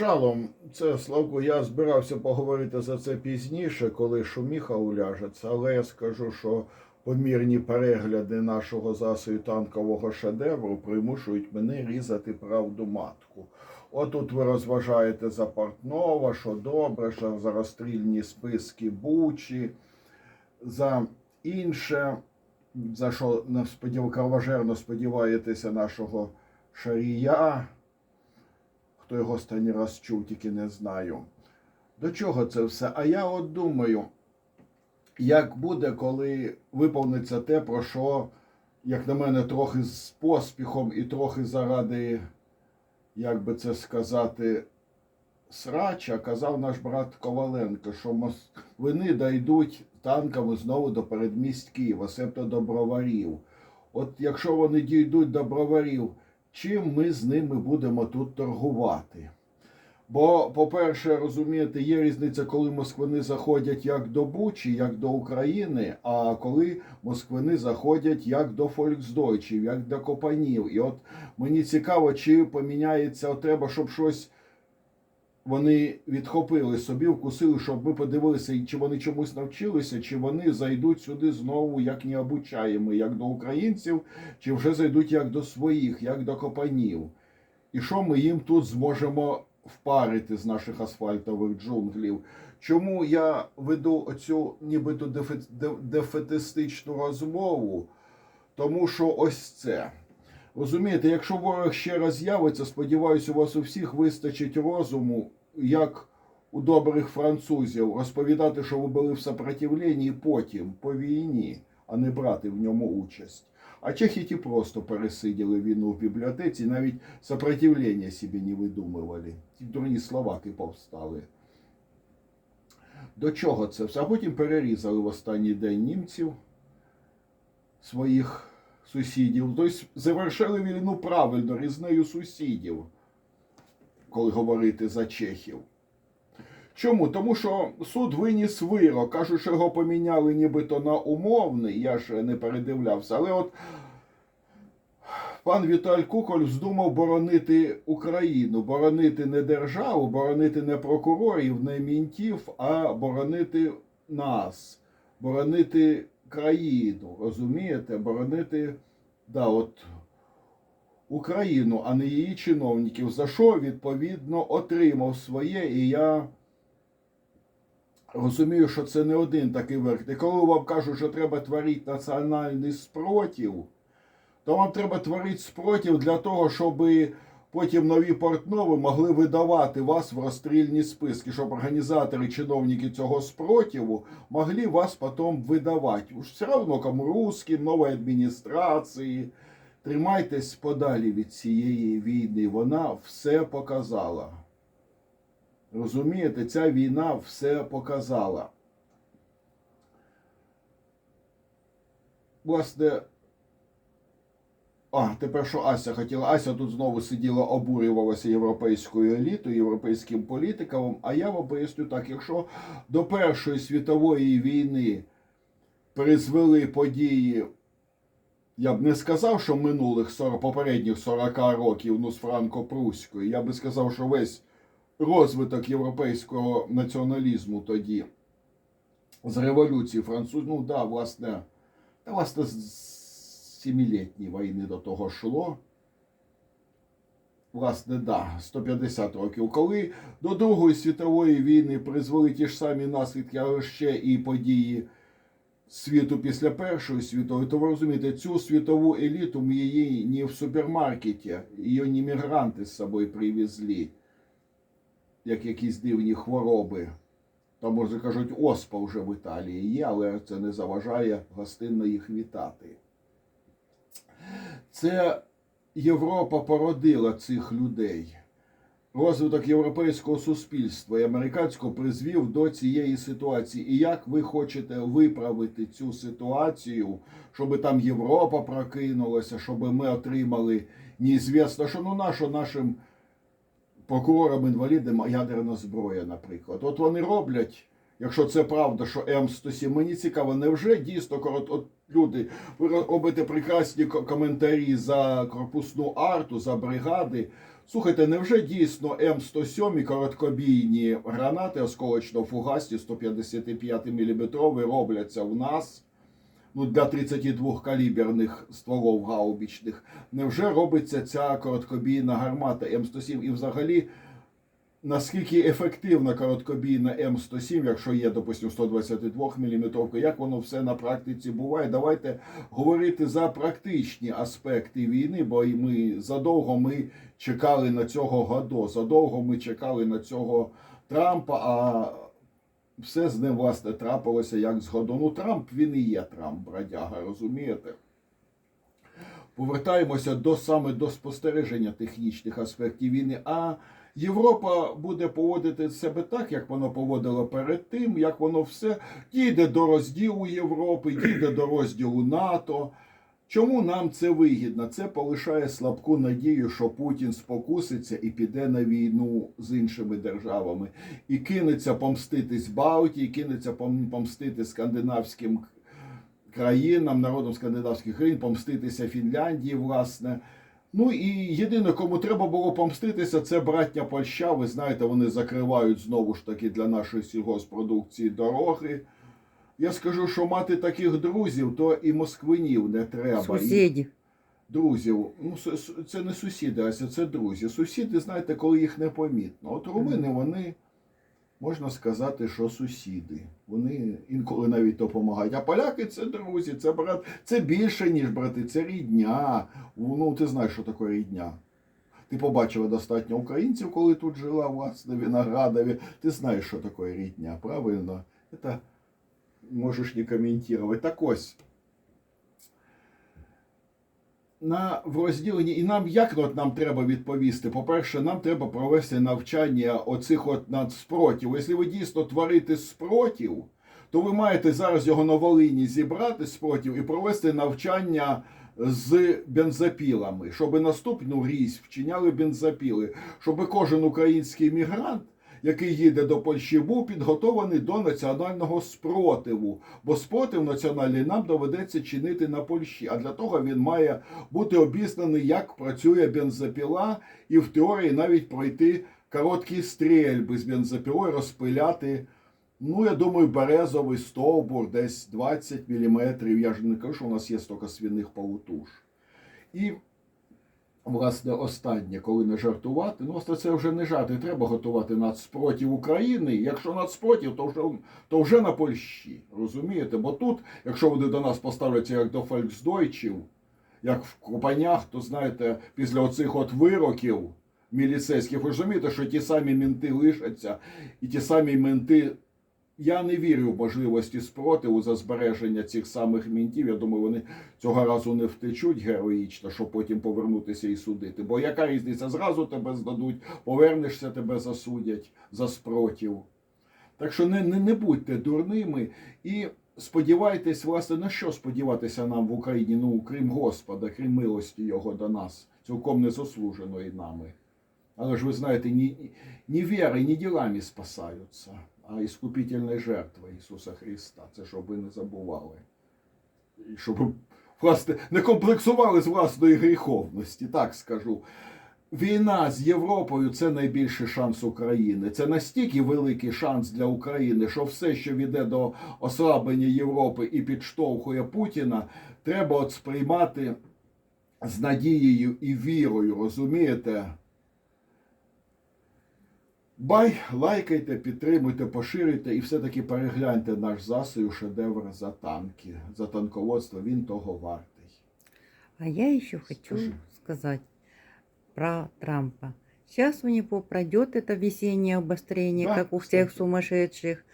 Шалом, це Славко, я збирався поговорити за це пізніше, коли шуміха уляжеться, але я скажу, що помірні перегляди нашого засою танкового шедевру примушують мене різати правду матку. Отут ви розважаєте за Портнова, що добре, що за розстрільні списки Бучі, за інше, за що сподів... кровожерно сподіваєтеся нашого Шарія. Хто його останній раз чув, тільки не знаю. До чого це все? А я от думаю, як буде, коли виповниться те, про що, як на мене, трохи з поспіхом і трохи заради, як би це сказати, срача, казав наш брат Коваленко, що москвини дійдуть танками знову до передмість Києва, себто до броварів. От якщо вони дійдуть до броварів, чим ми з ними будемо тут торгувати? Бо, по-перше, розумієте, є різниця, коли москвини заходять як до Бучі, як до України, а коли москвини заходять як до Фольксдойчів, як до Копанів. І от мені цікаво, чи поміняється, треба, щоб щось вони відхопили собі, вкусили, щоб ми подивилися, чи вони чомусь навчилися, чи вони зайдуть сюди знову як необучаємо, як до українців, чи вже зайдуть як до своїх, як до копанів. І що ми їм тут зможемо впарити з наших асфальтових джунглів? Чому я веду оцю нібито дефе- дефетистичну розмову? Тому що ось це. Розумієте, якщо ворог ще раз з'явиться, сподіваюся, у вас у всіх вистачить розуму, як у добрих французів, розповідати, що ви були в сопротивленні потім по війні, а не брати в ньому участь. А чехи ті просто пересиділи війну в бібліотеці, навіть сопротивлення собі не видумували. Ті дурні словаки повстали. До чого це все? А потім перерізали в останній день німців своїх сусідів. Тобто завершили війну правильно різнею сусідів, коли говорити за чехів. Чому? Тому що суд виніс вирок. Кажуть, що його поміняли нібито на умовний, я ж не передивлявся. Але от пан Віталь Куколь вздумав боронити Україну, боронити не державу, боронити не прокурорів, не мінтів, а боронити нас, боронити країну. Розумієте? Боронити да, от, Україну, а не її чиновників. За що відповідно отримав своє, і я розумію, що це не один такий верх. І коли вам кажуть, що треба творити національний спротив, то вам треба творити спротив для того, щоб потім нові портнови могли видавати вас в розстрільні списки, щоб організатори, чиновники цього спротиву могли вас потім видавати. Уж все одно кому русським, нової адміністрації. Тримайтесь подалі від цієї війни. Вона все показала. Розумієте, ця війна все показала. Власне, а, тепер що Ася хотіла? Ася тут знову сиділа, обурювалася європейською елітою, європейським політикам. А я вам поясню так: якщо до Першої світової війни призвели події, я б не сказав, що минулих 40, попередніх 40 років, ну з Франко-Пруської, я би сказав, що весь розвиток європейського націоналізму тоді з революції французів, ну да, власне, та власне сімилітньої війни до того йшло. Власне, да, 150 років. Коли до Другої світової війни призвели ті ж самі наслідки, але ще і події світу після Першої світової, то ви розумієте, цю світову еліту ми її не в супермаркеті, її не мігранти з собою привезли, як якісь дивні хвороби. Там, може, кажуть, оспа вже в Італії є, але це не заважає гостинно їх вітати. Це Європа породила цих людей. Розвиток європейського суспільства і американського призвів до цієї ситуації. І як ви хочете виправити цю ситуацію, щоб там Європа прокинулася, щоб ми отримали неізвісно, що ну нащо нашим прокурорам інвалідам ядерна зброя, наприклад. От вони роблять, якщо це правда, що М107, мені цікаво, невже дійсно корот, от люди, ви робите прекрасні коментарі за корпусну арту, за бригади. Слухайте, невже дійсно М107 короткобійні гранати осколочно-фугасні 155 мм робляться в нас ну, для 32 каліберних стволов гаубічних? Невже робиться ця короткобійна гармата М107? І взагалі, наскільки ефективна короткобійна М107, якщо є, допустимо, 122 мм, як воно все на практиці буває? Давайте говорити за практичні аспекти війни, бо ми задовго ми чекали на цього Гадо, задовго ми чекали на цього Трампа, а все з ним, власне, трапилося як з Годо. Ну, Трамп він і є Трамп, бродяга, розумієте? Повертаємося до саме до спостереження технічних аспектів війни. А Європа буде поводити себе так, як воно поводило перед тим, як воно все дійде до розділу Європи, дійде до розділу НАТО. Чому нам це вигідно? Це полишає слабку надію, що Путін спокуситься і піде на війну з іншими державами, і кинеться помститись Балтії, кинеться пом- помстити скандинавським країнам, народам скандинавських країн, помститися Фінляндії, власне. Ну і єдине, кому треба було помститися, це братня Польща. Ви знаєте, вони закривають знову ж таки для нашої сільгоспродукції дороги. Я скажу, що мати таких друзів, то і москвинів не треба. І Сусіді. друзів. Ну, це не сусіди, а це друзі. Сусіди, знаєте, коли їх непомітно. От румини, вони, можна сказати, що сусіди. Вони інколи навіть допомагають. А поляки це друзі, це брат, це більше, ніж брати, це рідня. Ну, ти знаєш, що таке рідня. Ти побачила достатньо українців, коли тут жила в Виноградові. Ти знаєш, що таке рідня, правильно? Це можеш не коментувати. Так ось. На в розділенні, і нам як от нам треба відповісти? По-перше, нам треба провести навчання оцих от надспротів. Якщо ви дійсно творите спротив, то ви маєте зараз його на Волині зібрати спротив і провести навчання з бензопілами, щоб наступну різь вчиняли бензопіли, щоб кожен український мігрант, який їде до Польщі, був підготований до національного спротиву. Бо спротив національний нам доведеться чинити на Польщі. А для того він має бути обізнаний, як працює бензопіла, і в теорії навіть пройти короткі стрільби з бензопілою, розпиляти. Ну, я думаю, березовий стовбур десь 20 мм. Я ж не кажу, що у нас є стільки свиних полутуш. І, власне, останнє, коли не жартувати, ну, власне, це вже не жарт, не треба готувати нацпротив України. Якщо нацпротив, то вже, то вже на Польщі. Розумієте? Бо тут, якщо вони до нас поставляться як до фольксдойчів, як в Купанях, то знаєте, після оцих от вироків міліцейських, ви розумієте, що ті самі менти лишаться, і ті самі менти. Я не вірю в можливості спротиву за збереження цих самих мінтів. Я думаю, вони цього разу не втечуть героїчно, щоб потім повернутися і судити. Бо яка різниця? Зразу тебе здадуть, повернешся, тебе засудять за спротив. Так що не, не, не будьте дурними і сподівайтесь, власне, на що сподіватися нам в Україні, ну крім Господа, крім милості Його до нас, цілком незаслуженої нами. Але ж ви знаєте, ні, ні вірою, ні ділами спасаються, а іскупительною жертвою Ісуса Христа. Це щоб ви не забували. І щоб власне не комплексували з власної гріховності, так скажу. Війна з Європою це найбільший шанс України. Це настільки великий шанс для України, що все, що веде до ослаблення Європи і підштовхує Путіна, треба от сприймати з надією і вірою, розумієте? Бай, лайкайте, підтримуйте, поширюйте і все-таки перегляньте наш засою шедевр за танки, за танководство. Він того вартий. А я еще хочу Скажи. сказать про Трампа. Сейчас у него пройдет это весеннее обострение, Да, как у всех кстати. сумасшедших.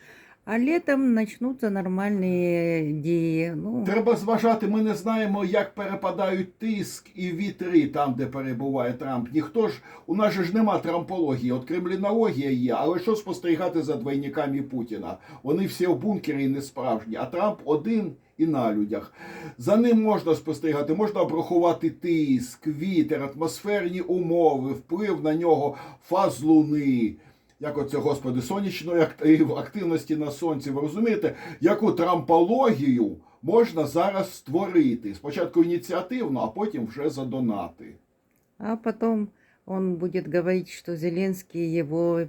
А летом начнутся нормальные дії. Ну, Треба зважати, ми не знаємо, як перепадають тиск і вітри там, де перебуває Трамп. Ніхто ж у нас ж нема трампології. От кремлінологія є, але що спостерігати за двойниками Путіна? Вони всі в бункері і не справжні, а Трамп один і на людях. За ним можна спостерігати, можна обрахувати тиск, вітер, атмосферні умови, вплив на нього фаз луни. Як оце, господи, сонячної активності на сонці. Ви розумієте, яку трампологію можна зараз створити? Спочатку ініціативно, а потім вже за донати. а потом он будет говорить, что Зеленский его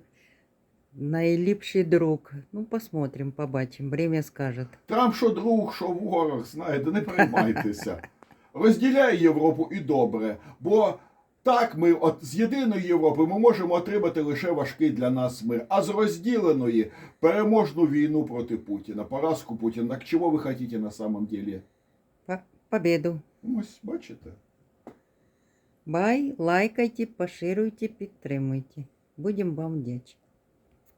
наиліпший друг. Ну, посмотрим, побачим, время скажет. Трамп що друг, що ворог, знаєте, не приймайтеся. Розділяє Європу і добре, бо так ми от з єдиної Європи ми можемо отримати лише важкий для нас мир, а з розділеної переможну війну проти Путіна, поразку Путіна. Так чого ви хочете на самом деле? По- Победу. Ось, бачите? Бай, лайкайте, поширюйте, підтримуйте. Будемо вам вдячні.